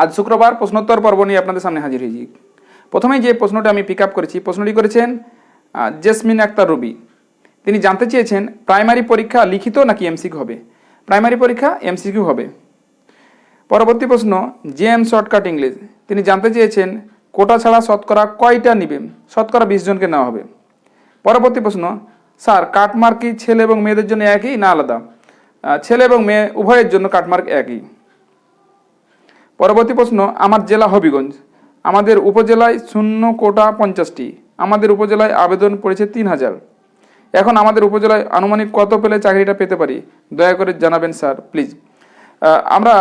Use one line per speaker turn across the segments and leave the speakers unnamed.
আজ শুক্রবার প্রশ্নোত্তর পর্ব নিয়ে আপনাদের সামনে হাজির হয়েছি। প্রথমেই যে প্রশ্নটা আমি পিক আপ করেছি, প্রশ্নটি করেছেন জেসমিন আক্তার রবি। তিনি জানতে চেয়েছেন, প্রাইমারি পরীক্ষা লিখিত নাকি এমসিকিউ হবে? প্রাইমারি পরীক্ষা এমসিকিউ হবে। পরবর্তী প্রশ্ন, জেএম শর্টকাট ইংলিশ। তিনি জানতে চেয়েছেন, কোটা ছাড়া শতকরা কয়টা নিবে? শতকরা বিশ জনকে নেওয়া হবে। পরবর্তী প্রশ্ন, স্যার কাটমার্ক কি ছেলে এবং মেয়েদের জন্য একই না আলাদা? ছেলে এবং মেয়ে উভয়ের জন্য কাটমার্ক একই। পরবর্তী প্রশ্ন, আমার জেলা হবিগঞ্জ। আমাদের উপজেলায় শূন্য কোটা পঞ্চাশটি। আমাদের উপজেলায় আবেদন পড়েছে তিন হাজার। এখন আমাদের উপজেলায় আনুমানিক কত পেলে চাকরিটা পেতে পারি? দয়া করে জানাবেন, স্যার, প্লিজ। আমরা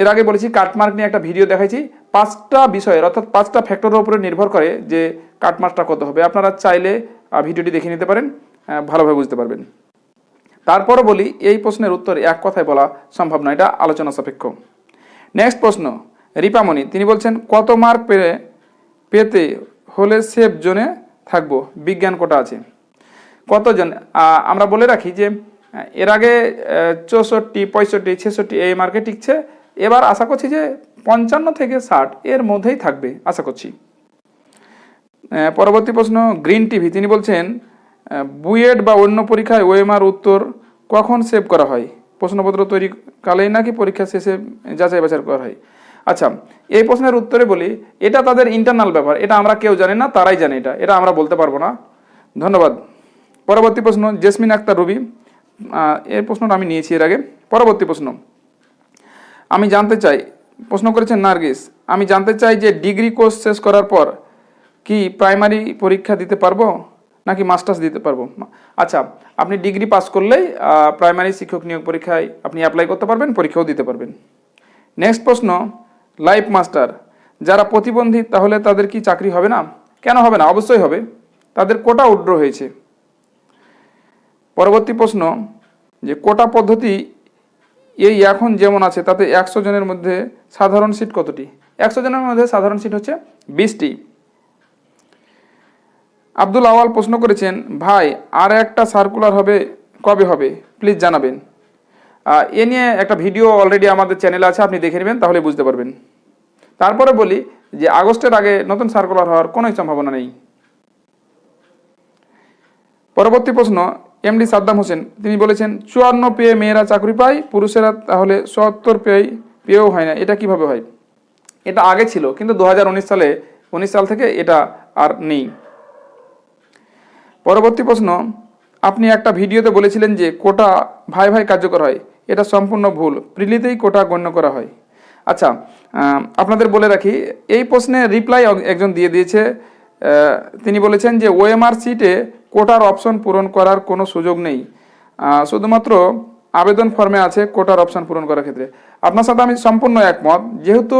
এর আগে বলেছি, কাটমার্ক নিয়ে একটা ভিডিও দেখাইছি। পাঁচটা বিষয়ের, অর্থাৎ পাঁচটা ফ্যাক্টরের উপরে নির্ভর করে যে কাটমার্কটা কত হবে। আপনারা চাইলে ভিডিওটি দেখে নিতে পারেন ভালোভাবে বুঝতে পারবেন। তারপরও বলি, এই প্রশ্নের উত্তর এক কথায় বলা সম্ভব নয়, এটা আলোচনা সাপেক্ষ। নেক্সট প্রশ্ন, রিপামণি, তিনি বলছেন, কত মার্ক পেয়ে পেতে হলে সেফ জোনে থাকব? বিজ্ঞান কোটা আছে। কতজন? আমরা বলে রাখি যে, এর আগে চৌষট্টি, পঁয়ষট্টি, ছেষট্টি এই মার্কে টিকছে। এবার আশা করছি যে, পঞ্চান্ন থেকে ষাট এর মধ্যেই থাকবে, আশা করছি। পরবর্তী প্রশ্ন, গ্রিন টিভি, তিনি বলছেন, বুয়েট বা অন্য পরীক্ষায় ওএমআর উত্তর কখন সেভ করা হয়? প্রশ্নপত্র তৈরি কালেই নাকি পরীক্ষা শেষে যাচাই বাছাই করা হয়। আচ্ছা এই প্রশ্নের উত্তরে বলি, এটা তাদের ইন্টারনাল ব্যাপার, এটা আমরা কেউ জানি না, তারাই জানে এটা এটা আমরা বলতে পারব না। ধন্যবাদ। পরবর্তী প্রশ্ন, জেসমিন আক্তার রবি। এই প্রশ্নটা আমি নিয়েছি এর আগে। পরবর্তী প্রশ্ন, আমি জানতে চাই, প্রশ্ন করেছেন নার্গিস, আমি জানতে চাই যে ডিগ্রি কোর্স শেষ করার পর কি প্রাইমারি পরীক্ষা দিতে পারব? নাকি মাস্টার্স দিতে পারব? আচ্ছা আপনি ডিগ্রি পাস করলেই প্রাইমারি শিক্ষক নিয়োগ পরীক্ষায় আপনি অ্যাপ্লাই করতে পারবেন, পরীক্ষাও দিতে পারবেন। নেক্সট প্রশ্ন লাইফ মাস্টার যারা প্রতিবন্ধী তাহলে তাদের কি চাকরি হবে না? কেন হবে না? অবশ্যই হবে। তাদের কোটা উড্র হয়েছে। পরবর্তী প্রশ্ন, যে কোটা পদ্ধতি এই এখন যেমন আছে, তাতে একশো জনের মধ্যে সাধারণ সিট কতটি? একশো জনের মধ্যে সাধারণ সিট হচ্ছে বিশটি। আব্দুল আওয়াল প্রশ্ন করেছেন, ভাই, আর একটা সার্কুলার হবে, কবে হবে? প্লিজ জানাবেন। এ নিয়ে একটা ভিডিও অলরেডি আমাদের চ্যানেলে আছে, আপনি দেখে নেবেন, তাহলে বুঝতে পারবেন। তারপরে বলি যে, আগস্টের আগে নতুন সার্কুলার হওয়ার কোনো সম্ভাবনা নেই। পরবর্তী প্রশ্ন এমডি সাদ্দাম হোসেন, তিনি বলেছেন, চুয়ান্ন পেয়ে মেয়েরা চাকরি পায়, পুরুষেরা তাহলে সত্তর পেয়ে পেয়েও হয় না, এটা কীভাবে হয়? এটা আগে ছিল, কিন্তু দু হাজার উনিশ সালে, উনিশ সাল থেকে এটা আর নেই। পরবর্তী প্রশ্ন, আপনি একটা ভিডিওতে বলেছিলেন যে কোটা ভাই ভাই কার্যকর হয়, এটা সম্পূর্ণ ভুল, প্রিলিতেই কোটা গণ্য করা হয়। আচ্ছা আপনাদের বলে রাখি, এই প্রশ্নে রিপ্লাই একজন দিয়ে দিয়েছে তিনি বলেছেন যে ওএমআর সিটে কোটার অপশন পূরণ করার কোনো সুযোগ নেই। শুধুমাত্র আবেদন ফর্মে আছে কোটার অপশন পূরণ করার ক্ষেত্রে। আপনার সাথে আমি সম্পূর্ণ একমত, যেহেতু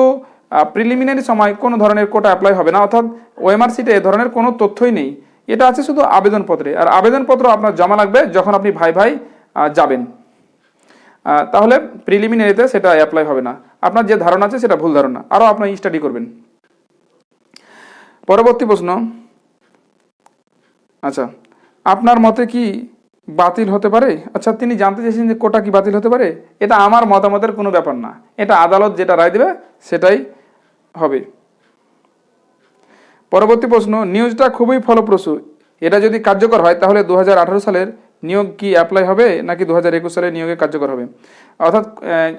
প্রিলিমিনারি সময় কোনো ধরনের কোটা অ্যাপ্লাই হবে না, অর্থাৎ ওএমআর সিটে এ ধরনের কোনো তথ্যই নেই। এটা আছে শুধু আবেদনপত্রে। আর আবেদনপত্র আপনার জমা লাগবে যখন আপনি ভাই ভাই যাবেন। তাহলে প্রিলিমিনারিতে সেটা অ্যাপ্লাই হবে না। আপনার যে ধারণা আছে সেটা ভুল ধারণা। আরও আপনি স্টাডি করবেন। পরবর্তী প্রশ্ন। আচ্ছা আপনার মতে কি বাতিল হতে পারে? আচ্ছা তিনি জানতে চেয়েছেন যে কোটা কি বাতিল হতে পারে? এটা আমার মতামতের কোনো ব্যাপার না। এটা আদালত যেটা রায় দেবে সেটাই হবে। পরবর্তী প্রশ্ন, নিউজটা খুবই ফলপ্রসূ। এটা যদি কার্যকর হয়, তাহলে দু হাজার আঠেরো সালের নিয়োগ কি অ্যাপ্লাই হবে, নাকি দু হাজার একুশ সালের নিয়োগে কার্যকর হবে? অর্থাৎ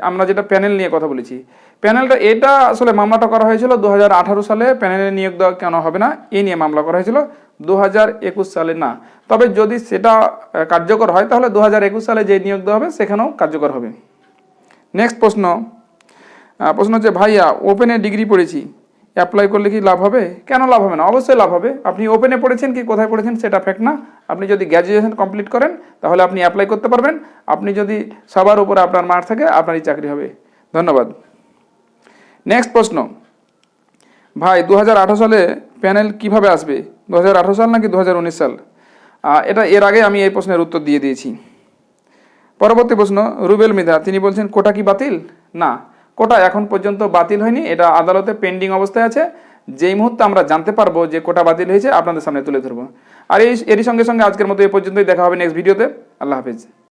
আমরা যেটা প্যানেল নিয়ে কথা বলেছি প্যানেলটা এটা আসলে মামলাটা করা হয়েছিল দু হাজার আঠারো সালে প্যানেলে নিয়োগ দেওয়া কেন হবে না এই নিয়ে মামলা করা হয়েছিল দু হাজার একুশ সালে না। তবে যদি সেটা কার্যকর হয়, তাহলে দু হাজার একুশ সালে যে নিয়োগ দেওয়া হবে, সেখানেও কার্যকর হবে। নেক্সট প্রশ্ন প্রশ্ন হচ্ছে, ভাইয়া ওপেনে ডিগ্রি পড়েছি। অ্যাপ্লাই করলে কি লাভ হবে? কেন লাভ হবে না? অবশ্যই লাভ হবে। আপনি ওপেনে পড়েছেন কি কোথায় পড়েছেন সেটা ফ্যাক্ট না। আপনি যদি গ্র্যাজুয়েশন কমপ্লিট করেন, তাহলে আপনি অ্যাপ্লাই করতে পারবেন। আপনি যদি সবার উপরে আপনার মার্ক থাকে, আপনারই চাকরি হবে। ধন্যবাদ। নেক্সট প্রশ্ন। ভাই দু হাজার আঠেরো সালে প্যানেল কীভাবে আসবে? দু হাজার আঠেরো সাল নাকি দু হাজার উনিশ সাল? এটা এর আগে আমি এই প্রশ্নের উত্তর দিয়ে দিয়েছি। পরবর্তী প্রশ্ন, রুবেল মিধা, তিনি বলছেন, কোটা কি বাতিল? না। কোটা এখন পর্যন্ত বাতিল হয়নি, এটা আদালতে পেন্ডিং অবস্থায় আছে। যেই মুহূর্তে আমরা জানতে পারব যে কোটা বাতিল হয়েছে, আপনাদের সামনে তুলে ধরবো। আর এই, এরই সঙ্গে সঙ্গে আজকের মতো এই পর্যন্তই, দেখা হবে নেক্সট ভিডিওতে আল্লাহ হাফিজ।